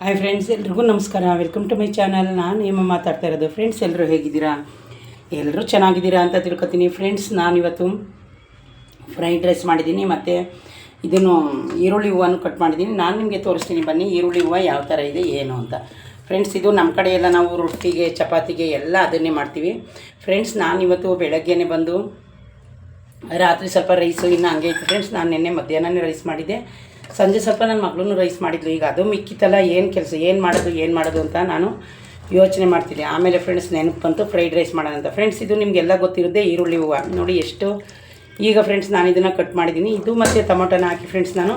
Hi friends ಎಲ್ರಿಗೂ ನಮಸ್ಕಾರ. Welcome to my channel ನಾನು ನಿಮ್ಮ ಮಾತಾಡ್ತಾ ಇರೋದು. ಫ್ರೆಂಡ್ಸ್ ಎಲ್ಲರೂ ಹೇಗಿದ್ದೀರಾ? ಎಲ್ಲರೂ ಚೆನ್ನಾಗಿದ್ದೀರಾ ಅಂತ ತಿಳ್ಕೊತೀನಿ. ಫ್ರೆಂಡ್ಸ್ ನಾನಿವತ್ತು ಫ್ರೈಡ್ ರೈಸ್ ಮಾಡಿದ್ದೀನಿ. ಮತ್ತು ಇದನ್ನು ಈರುಳ್ಳಿ ಹೂವನ್ನು ಕಟ್ ಮಾಡಿದ್ದೀನಿ. ನಾನು ನಿಮಗೆ ತೋರಿಸ್ತೀನಿ ಬನ್ನಿ, ಈರುಳ್ಳಿ ಹೂವು ಯಾವ ಥರ ಇದೆ, ಏನು ಅಂತ. ಫ್ರೆಂಡ್ಸ್ ಇದು ನಮ್ಮ ಕಡೆ ಎಲ್ಲ ನಾವು ರೊಟ್ಟಿಗೆ, ಚಪಾತಿಗೆ ಎಲ್ಲ ಅದನ್ನೇ ಮಾಡ್ತೀವಿ. ಫ್ರೆಂಡ್ಸ್ ನಾನಿವತ್ತು ಬೆಳಗ್ಗೆನೇ ಬಂದು, ರಾತ್ರಿ ಸ್ವಲ್ಪ ರೈಸು ಇನ್ನು ಹಂಗೆ ಇತ್ತು. ಫ್ರೆಂಡ್ಸ್ ನಾನು ನಿನ್ನೆ ಮಧ್ಯಾಹ್ನನೇ ರೈಸ್ ಮಾಡಿದ್ದೆ. ಸಂಜೆ ಸ್ವಲ್ಪ ನನ್ನ ಮಗಳೂ ರೈಸ್ ಮಾಡಿದ್ಲು. ಈಗ ಅದು ಮಿಕ್ಕಿತ್ತಲ್ಲ, ಏನು ಕೆಲಸ, ಏನು ಮಾಡೋದು ಏನು ಮಾಡೋದು ಅಂತ ನಾನು ಯೋಚನೆ ಮಾಡ್ತಿದ್ದೆ ಆಮೇಲೆ ಫ್ರೆಂಡ್ಸ್ ನೆನಪು ಬಂತು ಫ್ರೈಡ್ ರೈಸ್ ಮಾಡೋಣ ಅಂತ. ಫ್ರೆಂಡ್ಸ್ ಇದು ನಿಮಗೆಲ್ಲ ಗೊತ್ತಿರೋದೇ ಈರುಳ್ಳಿ ಹೂವು. ನೋಡಿ ಎಷ್ಟು, ಈಗ ಫ್ರೆಂಡ್ಸ್ ನಾನು ಇದನ್ನು ಕಟ್ ಮಾಡಿದ್ದೀನಿ. ಇದು ಮತ್ತು ಟೊಮೊಟೊನ ಹಾಕಿ ಫ್ರೆಂಡ್ಸ್ ನಾನು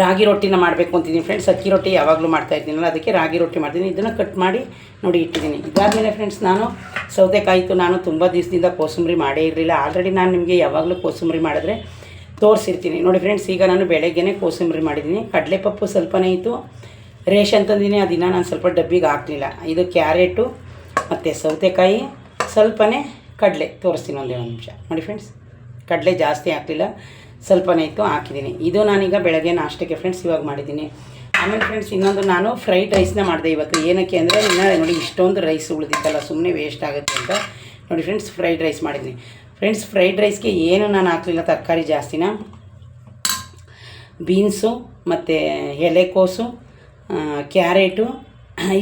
ರಾಗಿ ರೊಟ್ಟಿನ ಮಾಡಬೇಕು ಅಂತಿದ್ದೀನಿ. ಫ್ರೆಂಡ್ಸ್ ಅಕ್ಕಿ ರೊಟ್ಟಿ ಯಾವಾಗಲೂ ಮಾಡ್ತಾ ಇದ್ದೀನಲ್ಲ, ಅದಕ್ಕೆ ರಾಗಿ ರೊಟ್ಟಿ ಮಾಡ್ತೀನಿ. ಇದನ್ನು ಕಟ್ ಮಾಡಿ ನೋಡಿ ಇಟ್ಟಿದ್ದೀನಿ. ಇದಾದಮೇಲೆ ಫ್ರೆಂಡ್ಸ್ ನಾನು ಸೌತೆಕಾಯಿತು ನಾನು ತುಂಬ ದಿವಸದಿಂದ ಕೋಸಂಬರಿ ಮಾಡೇ ಇರಲಿಲ್ಲ. ಆಲ್ರೆಡಿ ನಾನು ನಿಮಗೆ ಯಾವಾಗಲೂ ಕೋಸಂಬರಿ ಮಾಡಿದ್ರೆ ತೋರಿಸಿರ್ತೀನಿ. ನೋಡಿ ಫ್ರೆಂಡ್ಸ್ ಈಗ ನಾನು ಬೆಳಗ್ಗೆನೇ ಕೋಸಂಬರಿ ಮಾಡಿದ್ದೀನಿ. ಕಡಲೆಪಪ್ಪು ಸ್ವಲ್ಪನೇ ಇತ್ತು. ರೇಷನ್ ತಂದಿನಿ ಅದನ್ನು ನಾನು ಸ್ವಲ್ಪ ಡಬ್ಬಿಗೆ ಹಾಕಲಿಲ್ಲ. ಇದು ಕ್ಯಾರೆಟು ಮತ್ತು ಸೌತೆಕಾಯಿ, ಸ್ವಲ್ಪನೇ ಕಡಲೆ. ತೋರಿಸ್ತೀನಿ ಒಂದೇ ಒಂದು ನಿಮಿಷ. ನೋಡಿ ಫ್ರೆಂಡ್ಸ್ ಕಡಲೆ ಜಾಸ್ತಿ ಹಾಕಲಿಲ್ಲ. ಸ್ವಲ್ಪನೇ ಇತ್ತು ಹಾಕಿದ್ದೀನಿ ಇದು ನಾನೀಗ ಬೆಳಗ್ಗೆ ನಾಷ್ಟಕ್ಕೆ ಫ್ರೆಂಡ್ಸ್ ಇವಾಗ ಮಾಡಿದ್ದೀನಿ ಆಮೇಲೆ ಫ್ರೆಂಡ್ಸ್ ಇನ್ನೊಂದು ನಾನು ಫ್ರೈಡ್ ರೈಸ್ನ ಮಾಡಿದೆ ಇವತ್ತು. ಏನಕ್ಕೆ ಅಂದರೆ, ಇನ್ನೂ ನೋಡಿ ಇಷ್ಟೊಂದು ರೈಸ್ ಉಳಿದಿತ್ತಲ್ಲ ಸುಮ್ಮನೆ ವೇಸ್ಟ್ ಆಗುತ್ತೆ ಅಂತ. ನೋಡಿ ಫ್ರೆಂಡ್ಸ್ ಫ್ರೈಡ್ ರೈಸ್ ಮಾಡಿದ್ದೀನಿ ಫ್ರೆಂಡ್ಸ್ ಫ್ರೈಡ್ ರೈಸ್ಗೆ ಏನು ನಾನು ಹಾಕಲಿಲ್ಲ, ತರಕಾರಿ ಜಾಸ್ತಿನ. ಬೀನ್ಸು ಮತ್ತು ಎಲೆಕೋಸು ಕ್ಯಾರೆಟು,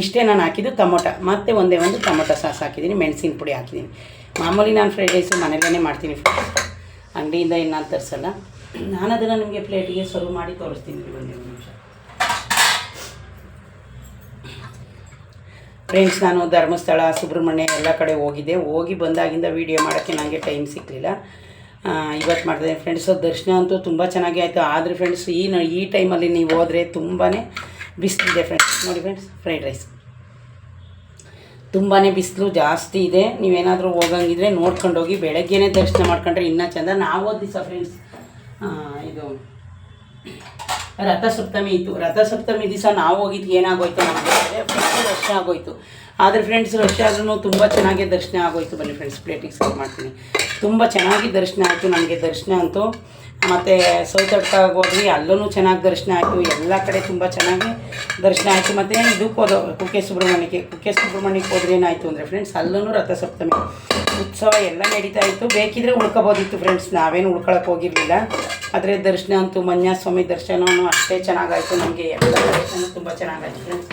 ಇಷ್ಟೇ ನಾನು ಹಾಕಿದ್ದು ಟೊಮೊಟೊ. ಮತ್ತು ಒಂದೇ ಒಂದು ಟೊಮೊಟೊ ಸಾಸ್ ಹಾಕಿದ್ದೀನಿ, ಮೆಣಸಿನ ಪುಡಿ ಹಾಕಿದ್ದೀನಿ. ಮಾಮೂಲಿ ನಾನು ಫ್ರೈಡ್ ರೈಸು ಮನೆಯಲ್ಲೇ ಮಾಡ್ತೀನಿ ಫ್ರೆಂಡ್ಸ್ ಅಂಗಡಿಯಿಂದ ಏನು ನಾನು ತರಿಸಲ್ಲ. ನಾನು ಅದನ್ನು ನಿಮಗೆ ಪ್ಲೇಟಿಗೆ ಸರ್ವ್ ಮಾಡಿ ತೋರಿಸ್ತೀನಿ. ಒಂದು ನಿಮಿಷ. ಫ್ರೆಂಡ್ಸ್ ನಾನು ಧರ್ಮಸ್ಥಳ, ಸುಬ್ರಹ್ಮಣ್ಯ ಎಲ್ಲ ಕಡೆ ಹೋಗಿದ್ದೆ. ಹೋಗಿ ಬಂದಾಗಿಂದ ವೀಡಿಯೋ ಮಾಡೋಕ್ಕೆ ನನಗೆ ಟೈಮ್ ಸಿಕ್ಕಲಿಲ್ಲ ಇವತ್ತು ಮಾಡಿದೆ. ಫ್ರೆಂಡ್ಸು ದರ್ಶನ ಅಂತೂ ತುಂಬ ಚೆನ್ನಾಗಿ ಆಯಿತು. ಆದರೆ ಫ್ರೆಂಡ್ಸ್ ಈ ಈ ಟೈಮಲ್ಲಿ ನೀವು ಹೋದರೆ ತುಂಬಾ ಬಿಸಿಲಿದೆ ಫ್ರೆಂಡ್ಸ್ ನೋಡಿ ಫ್ರೆಂಡ್ಸ್ ಫ್ರೈಡ್ ರೈಸ್ ತುಂಬಾ ಬಿಸಿಲು ಜಾಸ್ತಿ ಇದೆ. ನೀವೇನಾದರೂ ಹೋಗಂಗಿದ್ರೆ ನೋಡ್ಕೊಂಡೋಗಿ ಬೆಳಗ್ಗೆನೇ ದರ್ಶನ ಮಾಡ್ಕೊಂಡ್ರೆ ಇನ್ನೂ ಚೆಂದ. ನಾವು ದಿವಸ ಫ್ರೆಂಡ್ಸ್ ಇದು ರಥಸಪ್ತಮಿ ಇತ್ತು. ರಥಸಪ್ತಮಿ ದಿವಸ ನಾವು ಹೋಗಿದ್ದು ಏನಾಗೋಯ್ತು ನಮಗೆ? ಫಸ್ಟ್ ರಶ್ ಆಗೋಯ್ತು. ಆದರೆ ಫ್ರೆಂಡ್ಸ್ ರಶ್ ಆದ್ರೂ ತುಂಬ ಚೆನ್ನಾಗಿ ದರ್ಶನ ಆಗೋಯ್ತು ಬನ್ನಿ ಫ್ರೆಂಡ್ಸ್ ಪ್ಲೇಟಿಗೆ ಸರ್ವ್ ಮಾಡ್ತೀನಿ. ತುಂಬ ಚೆನ್ನಾಗಿ ದರ್ಶನ ಆಯಿತು ನನಗೆ ದರ್ಶನ ಅಂತೂ. ಮತ್ತು ಸೌತಡ್ಕಾಗ ಹೋದ್ವಿ. ಅಲ್ಲೂ ಚೆನ್ನಾಗಿ ದರ್ಶನ ಆಯಿತು. ಎಲ್ಲ ಕಡೆ ತುಂಬ ಚೆನ್ನಾಗಿ ದರ್ಶನ ಆಯಿತು. ಮತ್ತು ಇದಕ್ಕೆ ಹೋದೋ, ಕುಕ್ಕೆ ಸುಬ್ರಹ್ಮಣ್ಯಕ್ಕೆ ಕುಕ್ಕೆ ಸುಬ್ರಹ್ಮಣ್ಯಕ್ಕೆ ಹೋದ್ರೆ ಏನಾಯಿತು ಅಂದರೆ ಫ್ರೆಂಡ್ಸ್ ಅಲ್ಲೂ ರಥಸಪ್ತಮಿ. ಉತ್ಸವ ಎಲ್ಲ ನಡೀತಾ ಇತ್ತು. ಬೇಕಿದ್ರೆ ಉಳ್ಕೊಬೋದಿತ್ತು ಫ್ರೆಂಡ್ಸ್ ನಾವೇನು ಉಳ್ಕೊಳಕ್ಕೆ ಹೋಗಿರಲಿಲ್ಲ. ಆದರೆ ದರ್ಶನ ಅಂತೂ ಮಂಜ ಸ್ವಾಮಿ ದರ್ಶನವೂ ಅಷ್ಟೇ ಚೆನ್ನಾಗಾಯಿತು ನಮಗೆ. ಎಲ್ಲ ದರ್ಶನ ತುಂಬ ಚೆನ್ನಾಗಾಯಿತು ಫ್ರೆಂಡ್ಸ್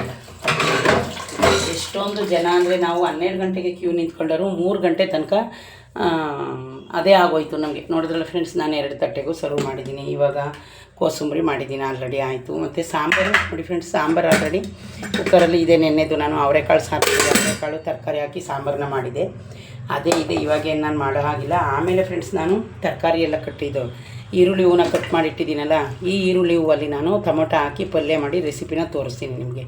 ಎಷ್ಟೊಂದು ಜನ ಅಂದರೆ ನಾವು ಹನ್ನೆರಡು ಗಂಟೆಗೆ ಕ್ಯೂ ನಿಂತ್ಕೊಂಡರು. ಮೂರು ಗಂಟೆ ತನಕ ಅದೇ ಆಗೋಯ್ತು ನಮಗೆ. ನೋಡಿದ್ರಲ್ಲ ಫ್ರೆಂಡ್ಸ್ ನಾನು ಎರಡು ತಟ್ಟೆಗೂ ಸರ್ವ್ ಮಾಡಿದ್ದೀನಿ. ಇವಾಗ ಕೋಸಂಬರಿ ಮಾಡಿದ್ದೀನಿ ಆಲ್ರೆಡಿ ಆಯಿತು. ಮತ್ತು ಸಾಂಬಾರು ನೋಡಿ ಫ್ರೆಂಡ್ಸ್ ಸಾಂಬಾರು ಆಲ್ರೆಡಿ ಕುಕ್ಕರಲ್ಲಿ ಇದೆ ನೆನ್ನೆದು. ನಾನು ಅವರೆಕಾಳು ಸಾರು ಅವರೆಕಾಳು ತರಕಾರಿ ಹಾಕಿ ಸಾಂಬಾರನ್ನ ಮಾಡಿದೆ. ಅದೇ ಇದೆ, ಇವಾಗ ಏನು ನಾನು ಮಾಡೋ ಹಾಗಿಲ್ಲ. ಆಮೇಲೆ ಫ್ರೆಂಡ್ಸ್ ನಾನು ತರಕಾರಿ ಎಲ್ಲ ಕಟ್ಟಿದ್ದು. ಈರುಳ್ಳಿ ಹೂವನ್ನ ಕಟ್ ಮಾಡಿ ಇಟ್ಟಿದ್ದೀನಲ್ಲ ಈ ಈರುಳ್ಳಿ ಹೂವಲ್ಲಿ ನಾನು ಟೊಮೊಟೊ ಹಾಕಿ ಪಲ್ಯ ಮಾಡಿ ರೆಸಿಪಿನ ತೋರಿಸ್ತೀನಿ ನಿಮಗೆ.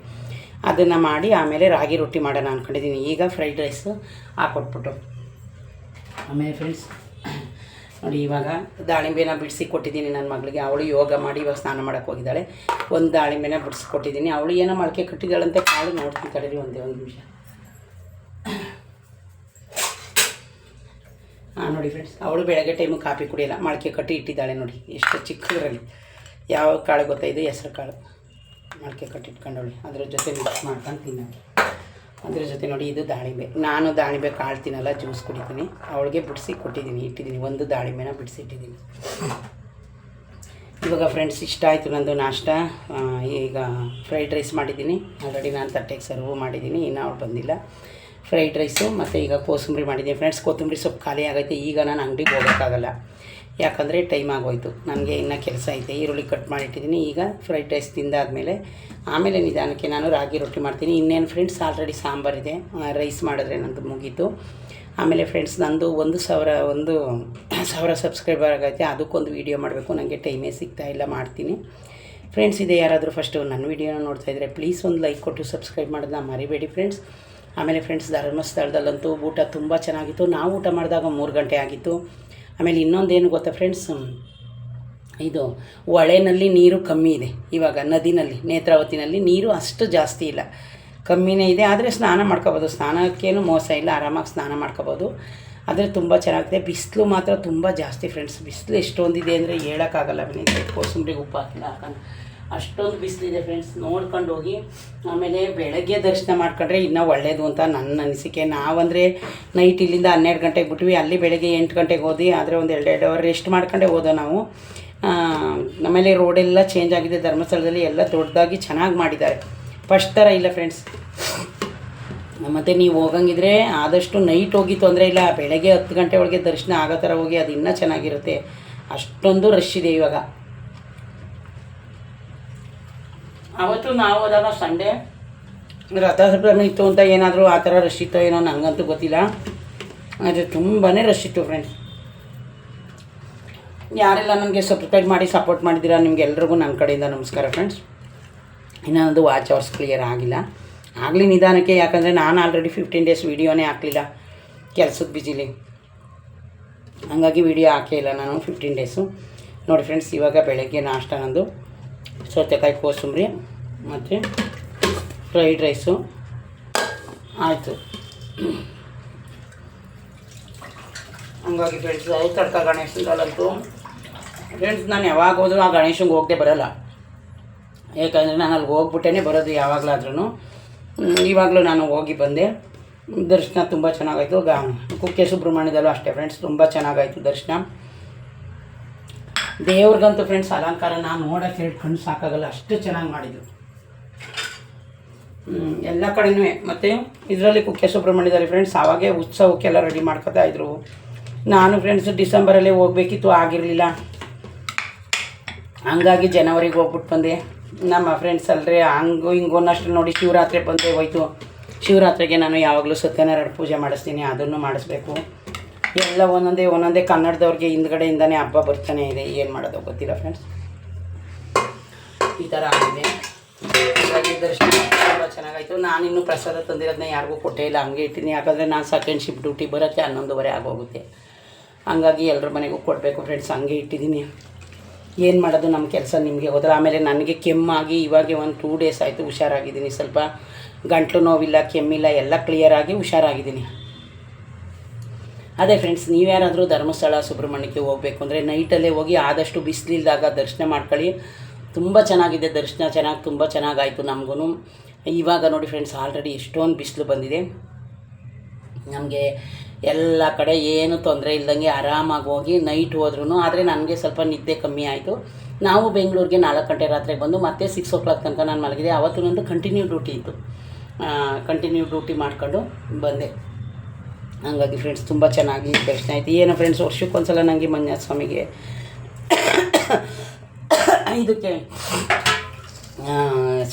ಅದನ್ನು ಮಾಡಿ ಆಮೇಲೆ ರಾಗಿ ರೊಟ್ಟಿ ಮಾಡೋಣ ಅಂದ್ಕೊಂಡಿದ್ದೀನಿ ಈಗ ಫ್ರೈಡ್ ರೈಸ್ ಹಾಕೊಟ್ಬಿಟ್ಟು. ಆಮೇಲೆ ಫ್ರೆಂಡ್ಸ್ ನೋಡಿ, ಇವಾಗ ದಾಳಿಂಬೆನ ಬಿಡಿಸಿ ಕೊಟ್ಟಿದ್ದೀನಿ ನನ್ನ ಮಗಳಿಗೆ. ಅವಳು ಯೋಗ ಮಾಡಿ ಇವಾಗ ಸ್ನಾನ ಮಾಡೋಕ್ಕೆ ಹೋಗಿದ್ದಾಳೆ. ಒಂದು ದಾಳಿಂಬೆನ ಬಿಡಿಸಿ ಕೊಟ್ಟಿದ್ದೀನಿ ಅವಳು ಏನೋ ಮೊಳಕೆ ಕಟ್ಟಿದ್ದಾಳಂತೆ. ಕಾಳು ನೋಡ್ತೀನಿ ರೀ ಒಂದೇ ಒಂದು ನಿಮಿಷ. ಹಾಂ ನೋಡಿ ಫ್ರೆಂಡ್ಸ್ ಅವಳು ಬೆಳಗ್ಗೆ ಟೈಮು ಕಾಫಿ ಕುಡಿಯಲ್ಲ. ಮೊಳಕೆ ಕಟ್ಟಿ ಇಟ್ಟಿದ್ದಾಳೆ ನೋಡಿ. ಎಷ್ಟು ಚಿಕ್ಕದ್ರಲ್ಲಿ. ಯಾವ ಕಾಳು ಗೊತ್ತಾಯಿದೆ ಹೆಸರು ಕಾಳು. ಮೊಳಕೆ ಕಟ್ಟಿ ಇಟ್ಕೊಂಡವಳೆ. ಅದ್ರ ಜೊತೆ ಮಿಕ್ಸ್ ಮಾಡ್ಕೊಂಡು ತಿನ್ನೋಕೆ. ಅದ್ರ ಜೊತೆ ನೋಡಿ ಇದು ದಾಳಿಂಬೆ. ನಾನು ದಾಳಿಂಬೆ ಕಾಳು ಜ್ಯೂಸ್ ಕುಡಿತೀನಿ. ಅವಳಿಗೆ ಬಿಡಿಸಿ ಕೊಟ್ಟಿದ್ದೀನಿ, ಇಟ್ಟಿದ್ದೀನಿ. ಒಂದು ದಾಳಿಂಬೆನ ಬಿಡಿಸಿ ಇಟ್ಟಿದ್ದೀನಿ ಇವಾಗ ಫ್ರೆಂಡ್ಸ್ ಇಷ್ಟ ಆಯಿತು ನಂದು ನಾಷ್ಟ. ಈಗ ಫ್ರೈಡ್ ರೈಸ್ ಮಾಡಿದ್ದೀನಿ. ಆಲ್ರೆಡಿ ನಾನು ತಟ್ಟೆಗೆ ಸರ್ವ್ ಮಾಡಿದ್ದೀನಿ, ಇನ್ನು ಅವಳು ಬಂದಿಲ್ಲ. ಫ್ರೈಡ್ ರೈಸು ಮತ್ತು ಈಗ ಕೋಸಂಬರಿ ಮಾಡಿದ್ದೀನಿ. ಫ್ರೆಂಡ್ಸ್ ಕೊತ್ತಂಬರಿ ಸೊಪ್ಪು ಖಾಲಿ ಆಗೈತೆ ಈಗ ನಾನು ಅಂಗಡಿಗೆ ಹೋಗೋಕ್ಕಾಗಲ್ಲ. ಯಾಕಂದರೆ ಟೈಮ್ ಆಗೋಯ್ತು. ನನಗೆ ಇನ್ನೂ ಕೆಲಸ ಐತೆ. ಈರುಳ್ಳಿ ಕಟ್ ಮಾಡಿಟ್ಟಿದ್ದೀನಿ ಈಗ ಫ್ರೈಡ್ ರೈಸ್ ತಿಂದಾದಮೇಲೆ ಆಮೇಲೆ ನಿಧಾನಕ್ಕೆ ನಾನು ರಾಗಿ ರೊಟ್ಟಿ ಮಾಡ್ತೀನಿ. ಇನ್ನೇನು ಫ್ರೆಂಡ್ಸ್ ಆಲ್ರೆಡಿ ಸಾಂಬಾರಿದೆ ರೈಸ್ ಮಾಡಿದ್ರೆ ನಂದು ಮುಗೀತು. ಆಮೇಲೆ ಫ್ರೆಂಡ್ಸ್ ನಂದು ಒಂದು ಸಾವಿರ ಒಂದು ಸಾವಿರ ಸಬ್ಸ್ಕ್ರೈಬರ್ ಆಗೈತೆ. ಅದಕ್ಕೊಂದು ವೀಡಿಯೋ ಮಾಡಬೇಕು. ನನಗೆ ಟೈಮೇ ಸಿಗ್ತಾ ಇಲ್ಲ, ಮಾಡ್ತೀನಿ. ಫ್ರೆಂಡ್ಸ್ ಇದೆ ಯಾರಾದರೂ ಫಸ್ಟು ನನ್ನ ವೀಡಿಯೋನ ನೋಡ್ತಾ ಇದ್ದರೆ ಪ್ಲೀಸ್ ಒಂದು ಲೈಕ್ ಕೊಟ್ಟು ಸಬ್ಸ್ಕ್ರೈಬ್ ಮಾಡೋದನ್ನ ಮರಿಬೇಡಿ ಫ್ರೆಂಡ್ಸ್ ಆಮೇಲೆ ಫ್ರೆಂಡ್ಸ್ ಧರ್ಮಸ್ಥಳದಲ್ಲಂತೂ ಊಟ ತುಂಬ ಚೆನ್ನಾಗಿತ್ತು. ನಾವು ಊಟ ಮಾಡಿದಾಗ ಮೂರು ಗಂಟೆ ಆಗಿತ್ತು. ಆಮೇಲೆ ಇನ್ನೊಂದೇನು ಗೊತ್ತಾ ಫ್ರೆಂಡ್ಸ್ ಇದು ಹೊಳೆನಲ್ಲಿ ನೀರು ಕಮ್ಮಿ ಇದೆ. ಇವಾಗ ನದಿನಲ್ಲಿ, ನೇತ್ರಾವತಿನಲ್ಲಿ ನೀರು ಅಷ್ಟು ಜಾಸ್ತಿ ಇಲ್ಲ. ಕಮ್ಮಿನೇ ಇದೆ, ಆದರೆ ಸ್ನಾನ ಮಾಡ್ಕೋಬೋದು. ಸ್ನಾನಕ್ಕೇನು ಮೋಸ ಇಲ್ಲ, ಆರಾಮಾಗಿ ಸ್ನಾನ ಮಾಡ್ಕೋಬೋದು. ಆದರೆ ತುಂಬ ಚೆನ್ನಾಗಿದೆ. ಬಿಸಿಲು ಮಾತ್ರ ತುಂಬ ಜಾಸ್ತಿ ಫ್ರೆಂಡ್ಸ್ ಬಿಸಿಲು ಎಷ್ಟೊಂದಿದೆ ಅಂದರೆ ಹೇಳೋಕ್ಕಾಗಲ್ಲ. ಮನೆಗೆ ಕೋಸಂಬರಿಗೆ ಉಪ್ಪು ಹಾಕಿಲ್ಲ ಹಾಕೊಂಡು ಅಷ್ಟೊಂದು ಬಿಸಿಲಿದೆ ಫ್ರೆಂಡ್ಸ್ ನೋಡ್ಕೊಂಡು ಹೋಗಿ, ಆಮೇಲೆ ಬೆಳಗ್ಗೆ ದರ್ಶನ ಮಾಡ್ಕೊಂಡ್ರೆ ಇನ್ನೂ ಒಳ್ಳೆಯದು ಅಂತ ನನ್ನ ಅನಿಸಿಕೆ. ನಾವಂದರೆ ನೈಟ್ ಇಲ್ಲಿಂದ ಹನ್ನೆರಡು ಗಂಟೆಗೆ ಬಿಟ್ವಿ. ಅಲ್ಲಿ ಬೆಳಗ್ಗೆ ಎಂಟು ಗಂಟೆಗೆ ಹೋದಿ ಆದರೆ ಒಂದು ಎರಡೆರಡು ಅವರ್ ರೆಸ್ಟ್ ಮಾಡ್ಕೊಂಡೇ ಹೋದೋ ನಾವು. ಆಮೇಲೆ ರೋಡೆಲ್ಲ ಚೇಂಜ್ ಆಗಿದೆ. ಧರ್ಮಸ್ಥಳದಲ್ಲಿ ಎಲ್ಲ ದೊಡ್ಡದಾಗಿ ಚೆನ್ನಾಗಿ ಮಾಡಿದ್ದಾರೆ. ಫಸ್ಟ್ ಥರ ಇಲ್ಲ ಫ್ರೆಂಡ್ಸ್ ಮತ್ತು ನೀವು ಹೋಗಂಗಿದ್ರೆ ಆದಷ್ಟು ನೈಟ್ ಹೋಗಿ ತೊಂದರೆ ಇಲ್ಲ. ಬೆಳಗ್ಗೆ ಹತ್ತು ಗಂಟೆ ಒಳಗೆ ದರ್ಶನ ಆಗೋ ಥರ ಹೋಗಿ ಅದು ಇನ್ನೂ ಚೆನ್ನಾಗಿರುತ್ತೆ. ಅಷ್ಟೊಂದು ರಶ್ ಇದೆ ಇವಾಗ. ಅವತ್ತು ನಾವು ಹೋದಾಗ ಸಂಡೇ. ರಥಸಪ್ತಮಿ ಇತ್ತು ಅಂತ ಏನಾದರೂ ಆ ಥರ ರಶ್ ಇತ್ತೋ ಏನೋ ನನಗಂತೂ ಗೊತ್ತಿಲ್ಲ. ಆದರೆ ತುಂಬಾ ರಶ್ ಇತ್ತು ಫ್ರೆಂಡ್ಸ್ ಯಾರೆಲ್ಲ ನನಗೆ ಸಬ್ಸ್ಕ್ರೈಬ್ ಮಾಡಿ ಸಪೋರ್ಟ್ ಮಾಡಿದ್ದೀರಾ ನಿಮ್ಗೆಲ್ರಿಗೂ ನನ್ನ ಕಡೆಯಿಂದ ನಮಸ್ಕಾರ ಫ್ರೆಂಡ್ಸ್ ಇನ್ನೊಂದು ವಾಚ್ ಅವರ್ಸ್ ಕ್ಲಿಯರ್ ಆಗಿಲ್ಲ. ಆಗಲಿ ನಿಧಾನಕ್ಕೆ, ಯಾಕಂದರೆ ನಾನು ಆಲ್ರೆಡಿ ಫಿಫ್ಟೀನ್ ಡೇಸ್ ವೀಡಿಯೋನೇ ಹಾಕಲಿಲ್ಲ. ಕೆಲಸದ ಬಿಜಿಲಿ ಹಂಗಾಗಿ ವಿಡಿಯೋ ಹಾಕೇ ಇಲ್ಲ ನಾನು ಫಿಫ್ಟೀನ್ ಡೇಸು ನೋಡಿ ಫ್ರೆಂಡ್ಸ್ ಇವಾಗ ಬೆಳಗ್ಗೆ ನಾಷ್ಟ ನಂದು. ಸೌತೆಕಾಯಿ ಕೋಸಂಬರಿ, ಮತ್ತು ಫ್ರೈಡ್ ರೈಸು ಆಯಿತು. ಹಂಗಾಗಿ ಫ್ರೆಂಡ್ಸ್ ತಡ್ಕ ಗಣೇಶನಲ್ಲಂತೂ ಫ್ರೆಂಡ್ಸ್ ನಾನು ಯಾವಾಗ ಹೋದ್ರೂ ಆ ಗಣೇಶಂಗೆ ಹೋಗದೆ ಬರೋಲ್ಲ. ಯಾಕಂದರೆ ನಾನು ಅಲ್ಲಿ ಹೋಗ್ಬಿಟ್ಟೇ ಬರೋದು ಯಾವಾಗಲಾದ್ರೂ ಇವಾಗಲೂ ನಾನು ಹೋಗಿ ಬಂದೆ. ದರ್ಶನ ತುಂಬ ಚೆನ್ನಾಗಾಯಿತು. ಗ ಕುಕ್ಕೆ ಸುಬ್ರಹ್ಮಣ್ಯದಲ್ಲೂ ಅಷ್ಟೇ ಫ್ರೆಂಡ್ಸ್ ತುಂಬ ಚೆನ್ನಾಗಾಯಿತು ದರ್ಶನ. ದೇವ್ರಿಗಂತೂ ಫ್ರೆಂಡ್ಸ್ ಅಲಂಕಾರ ನಾನು ನೋಡೋಕ್ಕೆ ಹೇಳಿ ಕಣ್ಣು ಸಾಕಾಗಲ್ಲ, ಅಷ್ಟು ಚೆನ್ನಾಗಿ ಮಾಡಿದರು. ಎಲ್ಲ ಕಡೆನೂ ಮತ್ತು ಇದರಲ್ಲಿ ಕುಕ್ಕೆ ಸುಬ್ರಹ್ಮಣ್ಯದಲ್ಲಿ ಫ್ರೆಂಡ್ಸ್ ಆವಾಗೇ ಉತ್ಸವಕ್ಕೆಲ್ಲ ರೆಡಿ ಮಾಡ್ಕೊತಾ ಇದ್ರು. ನಾನು ಫ್ರೆಂಡ್ಸ್ ಡಿಸೆಂಬರಲ್ಲೇ ಹೋಗ್ಬೇಕಿತ್ತು, ಆಗಿರಲಿಲ್ಲ. ಹಂಗಾಗಿ ಜನವರಿಗೆ ಹೋಗ್ಬಿಟ್ಟು ಬಂದೆ. ನಮ್ಮ ಫ್ರೆಂಡ್ಸ್ ಅಲ್ರಿ, ಹಂಗು ಹಿಂಗು ಅನ್ನಷ್ಟು ನೋಡಿ ಶಿವರಾತ್ರಿ ಬಂದೇ ಹೋಯ್ತು. ಶಿವರಾತ್ರಿಗೆ ನಾನು ಯಾವಾಗಲೂ ಸತ್ಯನಾರಾಯಣ ಪೂಜೆ ಮಾಡಿಸ್ತೀನಿ, ಅದನ್ನು ಮಾಡಿಸ್ಬೇಕು. ಎಲ್ಲ ಒಂದೊಂದೇ ಒಂದೊಂದೇ ಕನ್ನಡದವ್ರಿಗೆ ಹಿಂದ್ಗಡೆಯಿಂದನೇ ಹಬ್ಬ ಬರ್ತಾನೆ ಇದೆ. ಏನು ಮಾಡೋದು ಗೊತ್ತಿಲ್ಲ ಫ್ರೆಂಡ್ಸ್ ಈ ಥರ ಆಗಿದೆ. ದರ್ಶನ ತುಂಬ ಚೆನ್ನಾಗಾಯಿತು. ನಾನಿನ್ನೂ ಪ್ರಸಾದ ತಂದಿರೋದನ್ನ ಯಾರಿಗೂ ಕೊಟ್ಟೇ ಇಲ್ಲ. ಹಂಗೆ ಇಟ್ಟಿನಿ ಯಾಕಂದರೆ ನಾನು ಸೆಕೆಂಡ್ ಶಿಫ್ಟ್ ಡ್ಯೂಟಿ ಬರೋಕ್ಕೆ ಹನ್ನೊಂದುವರೆ ಆಗೋಗುತ್ತೆ. ಹಂಗಾಗಿ ಎಲ್ಲರ ಮನೆಗೂ ಕೊಡಬೇಕು ಫ್ರೆಂಡ್ಸ್ ಹಂಗೆ ಇಟ್ಟಿದ್ದೀನಿ. ಏನು ಮಾಡೋದು ನಮ್ಮ ಕೆಲಸ ನಿಮಗೆ ಹೋದ್ರೆ ಆಮೇಲೆ ನನಗೆ ಕೆಮ್ಮಾಗಿ ಇವಾಗೆ ಒಂದು ಟೂ ಡೇಸ್ ಆಯಿತು ಹುಷಾರಾಗಿದ್ದೀನಿ. ಸ್ವಲ್ಪ ಗಂಟ್ಲು ನೋವಿಲ್ಲ, ಕೆಮ್ಮಿಲ್ಲ, ಎಲ್ಲ ಕ್ಲಿಯರಾಗಿ ಹುಷಾರಾಗಿದ್ದೀನಿ. ಅದೇ ಫ್ರೆಂಡ್ಸ್ ನೀವ್ಯಾರಾದರೂ ಧರ್ಮಸ್ಥಳ, ಸುಬ್ರಹ್ಮಣ್ಯಕ್ಕೆ ಹೋಗಬೇಕು ಅಂದರೆ ನೈಟಲ್ಲೇ ಹೋಗಿ ಆದಷ್ಟು ಬಿಸಿಲಿಲ್ದಾಗ ದರ್ಶನ ಮಾಡ್ಕೊಳ್ಳಿ. ತುಂಬ ಚೆನ್ನಾಗಿದೆ ದರ್ಶನ, ಚೆನ್ನಾಗಿ, ತುಂಬ ಚೆನ್ನಾಗಾಯಿತು ನಮಗೂ ಇವಾಗ ನೋಡಿ ಫ್ರೆಂಡ್ಸ್ ಆಲ್ರೆಡಿ ಎಷ್ಟೊಂದು ಬಿಸಿಲು ಬಂದಿದೆ. ನಮಗೆ ಎಲ್ಲ ಕಡೆ ಏನು ತೊಂದರೆ ಇಲ್ದಂಗೆ ಆರಾಮಾಗಿ ಹೋಗಿ ನೈಟ್ ಹೋದ್ರೂ ಆದರೆ ನನಗೆ ಸ್ವಲ್ಪ ನಿದ್ದೆ ಕಮ್ಮಿ ಆಯಿತು. ನಾವು ಬೆಂಗಳೂರಿಗೆ ನಾಲ್ಕು ಗಂಟೆ ರಾತ್ರಿಗೆ ಬಂದು ಮತ್ತೆ ಸಿಕ್ಸ್ ಓ ಕ್ಲಾಕ್ ತನಕ ನಾನು ಮಲಗಿದೆ. ಅವತ್ತು ನಂದು ಕಂಟಿನ್ಯೂ ಡ್ಯೂಟಿ ಇತ್ತು ಕಂಟಿನ್ಯೂ ಡ್ಯೂಟಿ ಮಾಡ್ಕೊಂಡು ಬಂದೆ. ಹಂಗಾಗಿ ಫ್ರೆಂಡ್ಸ್ ತುಂಬ ಚೆನ್ನಾಗಿ ದರ್ಶನ ಆಯಿತು ಏನು ಫ್ರೆಂಡ್ಸ್ ವರ್ಷಕ್ಕೊಂದ್ಸಲ ನನಗೆ ಮಂಜುನಾಥ ಸ್ವಾಮಿಗೆ ಇದಕ್ಕೆ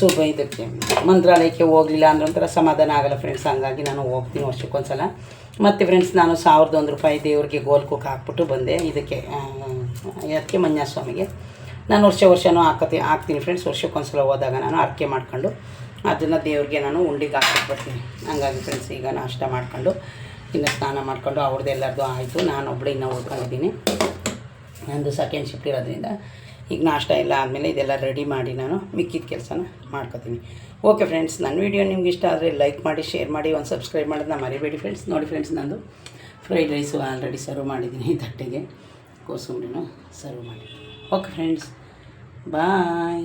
ಸೂಪ ಇದಕ್ಕೆ ಮಂತ್ರಾಲಯಕ್ಕೆ ಹೋಗಲಿಲ್ಲ ಅಂದ್ರೆ ಒಂಥರ ಸಮಾಧಾನ ಆಗಲ್ಲ ಫ್ರೆಂಡ್ಸ್ ಹಂಗಾಗಿ ನಾನು ಹೋಗ್ತೀನಿ ವರ್ಷಕ್ಕೊಂದ್ಸಲ. ಮತ್ತು ಫ್ರೆಂಡ್ಸ್ ನಾನು ಸಾವಿರದ ಒಂದು ರೂಪಾಯಿ ದೇವ್ರಿಗೆ ಗೋಲ್ ಕುಕ್ ಹಾಕ್ಬಿಟ್ಟು ಬಂದೆ ಇದಕ್ಕೆ ಅದಕ್ಕೆ ಮಂಜುನಾಥ ಸ್ವಾಮಿಗೆ ನಾನು ವರ್ಷ ವರ್ಷವೂ ಹಾಕತಿ, ಹಾಕ್ತೀನಿ ಫ್ರೆಂಡ್ಸ್ ವರ್ಷಕ್ಕೊಂದ್ಸಲ ಹೋದಾಗ ನಾನು ಅರ್ಕೆ ಮಾಡ್ಕೊಂಡು ಅದನ್ನು ದೇವ್ರಿಗೆ ನಾನು ಉಂಡಿಗೆ ಹಾಕ್ಬಿಟ್ಟು ಬರ್ತೀನಿ. ಹಂಗಾಗಿ ಫ್ರೆಂಡ್ಸ್ ಈಗ ನಾಷ್ಟ ಮಾಡ್ಕೊಂಡು ಇನ್ನು ಸ್ನಾನ ಮಾಡಿಕೊಂಡು ಅವ್ರದ್ದು ಎಲ್ಲರದ್ದು ಆಯಿತು. ನಾನು ಒಬ್ಬಳು ಇನ್ನೂ ಉಳ್ಕೊಂಡಿದ್ದೀನಿ ನಂದು ಸೆಕೆಂಡ್ ಶಿಫ್ಟ್ ಇರೋದ್ರಿಂದ ಈಗ ನಾಷ್ಟ ಎಲ್ಲ ಆದಮೇಲೆ ಇದೆಲ್ಲ ರೆಡಿ ಮಾಡಿ ನಾನು ಮಿಕ್ಕಿದ ಕೆಲಸನ ಮಾಡ್ಕೋತೀನಿ. ಓಕೆ ಫ್ರೆಂಡ್ಸ್ ನನ್ನ ವೀಡಿಯೋ ನಿಮ್ಗೆ ಇಷ್ಟ ಆದರೆ ಲೈಕ್ ಮಾಡಿ ಶೇರ್ ಮಾಡಿ, ಒಂದು ಸಬ್ಸ್ಕ್ರೈಬ್ ಮಾಡೋದನ್ನ ಮರಿಬೇಡಿ ಫ್ರೆಂಡ್ಸ್ ನೋಡಿ ಫ್ರೆಂಡ್ಸ್ ನಂದು ಫ್ರೈಡ್ ರೈಸು ಆಲ್ರೆಡಿ ಸರ್ವ್ ಮಾಡಿದ್ದೀನಿ ತಟ್ಟೆಗೆ. ಕೋಸಂಬರಿನೂ ಸರ್ವ್ ಮಾಡಿದ್ದೀನಿ. Okay friends bye